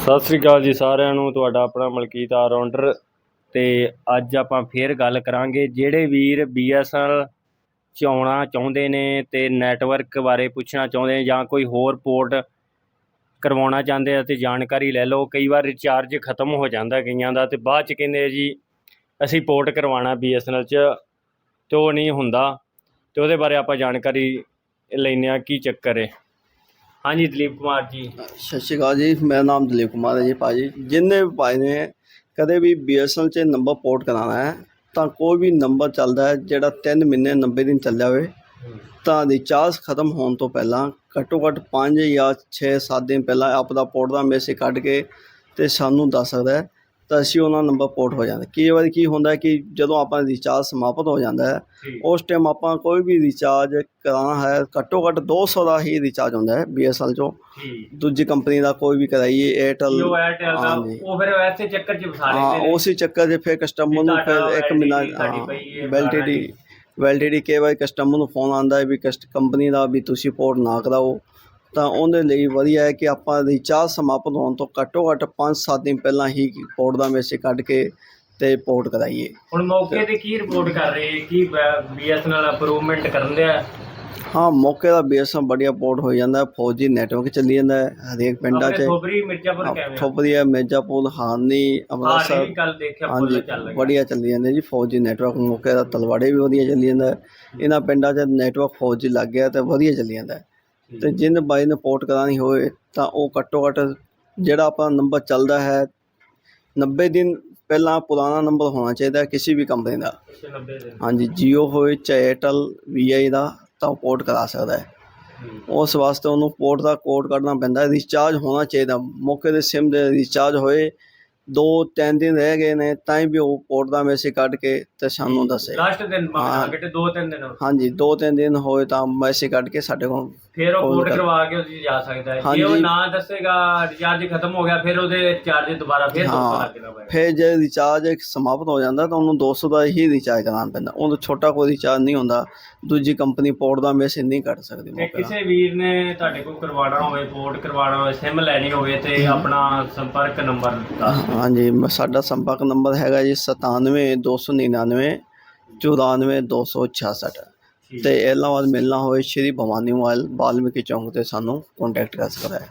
ਸਤਿ ਸ੍ਰੀ ਅਕਾਲ ਜੀ ਸਾਰਿਆਂ ਨੂੰ, ਤੁਹਾਡਾ ਆਪਣਾ ਮਲਕੀਤ ਆਲਰਾਊਂਡਰ ਤੇ ਅੱਜ ਆਪਾਂ ਫੇਰ ਗੱਲ ਕਰਾਂਗੇ ਜਿਹੜੇ ਵੀਰ BSNL ਚ ਆਉਣਾ ਚਾਹੁੰਦੇ ਨੇ ਤੇ ਨੈਟਵਰਕ ਬਾਰੇ ਪੁੱਛਣਾ ਚਾਹੁੰਦੇ ਨੇ ਜਾਂ ਕੋਈ ਹੋਰ ਪੋਰਟ ਕਰਵਾਉਣਾ ਚਾਹੁੰਦੇ ਆ ਤੇ ਜਾਣਕਾਰੀ ਲੈ ਲਓ। ਕਈ ਵਾਰ ਰਿਚਾਰਜ ਖਤਮ ਹੋ ਜਾਂਦਾ ਕਈਆਂ ਦਾ ਤੇ ਬਾਅਦ ਚ ਕਹਿੰਦੇ ਜੀ, ਅਸੀਂ ਪੋਰਟ ਕਰਵਾਉਣਾ BSNL ਚ ਤੇ ਉਹ ਨਹੀਂ ਹੁੰਦਾ ਤੇ ਉਹਦੇ ਬਾਰੇ ਆਪਾਂ ਜਾਣਕਾਰੀ ਲੈਂਦੇ ਆ ਕੀ ਚੱਕਰ ਹੈ। ਹਾਂਜੀ, ਦਲੀਪ ਕੁਮਾਰ ਜੀ। ਸਤਿ ਸ਼੍ਰੀ ਅਕਾਲ ਜੀ, ਮੇਰਾ ਨਾਮ ਦਲੀਪ ਕੁਮਾਰ ਹੈ ਜੀ ਭਾਜੀ। ਜਿੰਨੇ ਵੀ ਭਾਈ ਨੇ ਕਦੇ ਵੀ BSNL 'ਚ ਨੰਬਰ ਪੋਰਟ ਕਰਾਉਣਾ ਹੈ, ਤਾਂ ਕੋਈ ਵੀ ਨੰਬਰ ਚੱਲਦਾ ਹੈ, ਜਿਹੜਾ 3 ਮਹੀਨੇ 90 ਦਿਨ ਚੱਲਿਆ ਹੋਵੇ, ਤਾਂ ਰਿਚਾਰਜ ਖਤਮ ਹੋਣ ਤੋਂ ਪਹਿਲਾਂ ਘੱਟੋ ਘੱਟ 5 ਜਾਂ 6-7 ਦਿਨ ਪਹਿਲਾਂ ਆਪਦਾ ਪੋਰਟ ਦਾ ਮੈਸੇਜ ਕੱਢ ਕੇ ਤੇ ਸਾਨੂੰ ਦੱਸ ਸਕਦਾ ਹੈ ਤਾਂ ਅਸੀਂ ਉਹਨਾਂ ਨੰਬਰ ਪੋਰਟ ਹੋ ਜਾਂਦਾ। ਕਈ ਵਾਰੀ ਕੀ ਹੁੰਦਾ ਕਿ ਜਦੋਂ ਆਪਾਂ ਰਿਚਾਰਜ ਸਮਾਪਤ ਹੋ ਜਾਂਦਾ ਹੈ ਉਸ ਟਾਈਮ ਆਪਾਂ ਕੋਈ ਵੀ ਰਿਚਾਰਜ ਕਰਾਉਣਾ ਹੈ ਘੱਟੋ ਘੱਟ 200 ਦਾ ਹੀ ਰਿਚਾਰਜ ਹੁੰਦਾ ਹੈ BSNL 'ਚੋਂ। ਦੂਜੀ ਕੰਪਨੀ ਦਾ ਕੋਈ ਵੀ ਕਰਾਈਏ ਹਾਂਜੀ। ਉਹ ਫਿਰ ਵੈਸੇ ਚੱਕਰ ਚ ਫਸਾ ਲੈਂਦੇ ਨੇ। ਉਸੇ ਚੱਕਰ 'ਚ ਫਿਰ ਕਸਟਮਰ ਨੂੰ ਫਿਰ ਇੱਕ ਮਹੀਨਾ ਵੈਲਿਡਿਟੀ ਵੈਲਿਡਿਟੀ ਕਈ ਵਾਰ ਕਸਟਮਰ ਨੂੰ ਫੋਨ ਆਉਂਦਾ ਹੈ ਵੀ ਕੰਪਨੀ ਦਾ ਵੀ ਤੁਸੀਂ ਪੋਰਟ ਨਾ ਕਰਾਓ। ਤਾਂ ਉਹਦੇ ਲਈ ਵਧੀਆ ਹੈ ਕਿ ਆਪਾਂ ਰਿਚਾਰਜ ਸਮਾਪਤ ਹੋਣ ਤੋਂ ਘੱਟੋ ਘੱਟ 5-7 ਦਿਨ ਪਹਿਲਾਂ ਹੀ ਪੋਰਟ ਦਾ ਮੈਸੇਜ ਕੱਢ ਕੇ ਤੇ ਪੋਰਟ ਕਰਾਈਏ। ਹੁਣ ਮੌਕੇ ਤੇ ਕੀ ਰਿਪੋਰਟ ਕਰ ਰਹੇ ਕੀ BSNL ਅਪਰੂਵਮੈਂਟ ਕਰਨ ਦੇ ਹਾਂ ਮੌਕੇ ਦਾ ਬੇਸਮ ਬੜੀਆ ਪੋਰਟ ਹੋ ਜਾਂਦਾ 4G ਨੈਟਵਰਕ ਚੱਲੀ ਜਾਂਦਾ ਹੈ ਹਰੇਕ ਪਿੰਡਾਂ 'ਚ। ਥੋਬਰੀ ਮਿਰਜ਼ਾਪੁਰ ਕਿਵੇਂ ਹੈ ਮਿਰਜ਼ਾਪੁਰ ਹਾਨੀ ਅੰਮ੍ਰਿਤਸਰ। ਦੇਖਿਆ ਫੁੱਲ ਚੱਲ ਰਿਹਾ। ਚੱਲੀ ਜਾਂਦੇ ਜੀ 4G ਨੈਟਵਰਕ ਮੌਕੇ ਦਾ ਤਲਵਾੜੇ ਵੀ ਵਧੀਆ ਚੱਲੀ ਜਾਂਦਾ ਹੈ। ਇਹਨਾਂ ਪਿੰਡਾਂ 'ਚ ਨੈਟਵਰਕ 4G ਲੱਗ ਗਿਆ ਤੇ ਵਧੀਆ ਚੱਲੀ ਜਾਂਦਾ ਹੈ। ਤੇ ਜਿਨ ਬਾਈ ਨੇ ਪੋਰਟ ਕਰਾਣੀ ਹੋਵੇ ਤਾਂ ਉਹ ਘੱਟੋ ਘੱਟ ਜਿਹੜਾ ਆਪਾਂ ਨੰਬਰ ਚੱਲਦਾ ਹੈ 90 ਦਿਨ ਪਹਿਲਾਂ ਪੁਰਾਣਾ ਨੰਬਰ ਹੋਣਾ ਚਾਹੀਦਾ ਕਿਸੇ ਵੀ ਕੰਪਨੀ ਦਾ 90 ਦਿਨ ਹਾਂਜੀ Jio ਹੋਵੇ ਚਾਹੇ Airtel VI ਦਾ ਤਾਂ ਉਹ ਪੋਰਟ ਕਰਾ ਸਕਦਾ ਹੈ। ਉਸ ਵਾਸਤੇ ਉਹਨੂੰ ਪੋਰਟ ਦਾ ਕੋਡ ਕੱਢਣਾ ਪੈਂਦਾ ਰਿਚਾਰਜ ਹੋਣਾ ਚਾਹੀਦਾ ਮੌਕੇ ਦੇ ਸਿਮ ਦੇ ਰਿਚਾਰਜ ਹੋਏ ਦੋ ਤਿੰਨ ਦਿਨ ਰਹਿ ਗਏ ਨੇ ਤਾਂ ਵੀ ਉਹ ਪੋਰਟ ਦਾ ਮੈਸੇਜ ਕੱਢ ਕੇ ਤੇ ਸਾਨੂੰ ਦੱਸੇ। ਲਾਸਟ ਦਿਨ ਹਾਂ। ਮੰਗਣਾ ਕਿ ਦੋ ਤਿੰਨ ਦਿਨ ਹਾਂਜੀ ਦੋ ਤਿੰਨ ਦਿਨ ਹੋਏ ਤਾਂ ਮੈਸੇਜ ਕੱਢ ਕੇ ਸਾਡੇ ਕੋਲ ਫਿਰ ਉਹ ਕੋਡ ਕਰ- ਕਰਵਾ ਕੇ ਉਹਦੀ ਜਾ ਸਕਦਾ ਹੈ। ਜੇ ਹਾਂਜੀ। ਉਹ ਨਾ ਦੱਸੇਗਾ ਰਿਚਾਰਜ ਖਤਮ ਹੋ ਗਿਆ ਫਿਰ ਉਹਦੇ ਰਿਚਾਰਜ ਦੁਬਾਰਾ ਫਿਰ ਹਾਂ। ਦੁਬਾਰਾ ਲੱਗਣਾ ਪਏਗਾ। ਫਿਰ ਜੇ ਰਿਚਾਰਜ ਸਮਾਪਤ ਹੋ ਜਾਂਦਾ ਤਾਂ ਉਹਨੂੰ 200 ਦਾ ਹੀ ਰਿਚਾਰਜ ਕਰਾਉਣਾ ਪੈਂਦਾ। ਉਹਨੂੰ ਛੋਟਾ ਕੋਈ ਰਿਚਾਰਜ ਨਹੀਂ ਹੁੰਦਾ। ਦੂਜੀ ਕੰਪਨੀ ਪੋਰਟ ਦਾ ਮੈਸੇਜ ਨਹੀਂ ਕੱਢ ਸਕਦੀ ਤੇ ਮੌਕੇ ਕਿਸੇ ਵੀਰ ਨੇ ਤੁਹਾਡੇ ਕੋਲ ਕਰਵਾਉਣਾ ਹੋਵੇ ਪੋਰਟ ਕਰਵਾਉਣਾ ਹੋਵੇ ਸਿਮ ਲੈਣੀ ਹੋਵੇ ਤੇ ਆਪਣਾ ਸੰਪਰਕ ਨੰਬਰ ਦੱਸ ਦਿਓ। ਹਾਂਜੀ ਸਾਡਾ ਸੰਪਰਕ ਨੰਬਰ ਹੈਗਾ ਜੀ 97299 94266 ਠੀਕ। ਤੇ ਇਹਨਾਂ ਬਾਅਦ ਮਿਲਣਾ ਹੋਵੇ ਸ਼੍ਰੀ ਭਵਾਨੀ ਮੋਬਾਈਲ ਬਾਲਮੀਕੀ ਚੌਂਕ ਤੇ ਸਾਨੂੰ ਕੰਟੈਕਟ ਕਰ ਸਕਦਾ ਹੈ।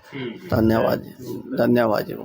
ਧੰਨਵਾਦ ਜੀ ਧੰਨਵਾਦ ਜੀ।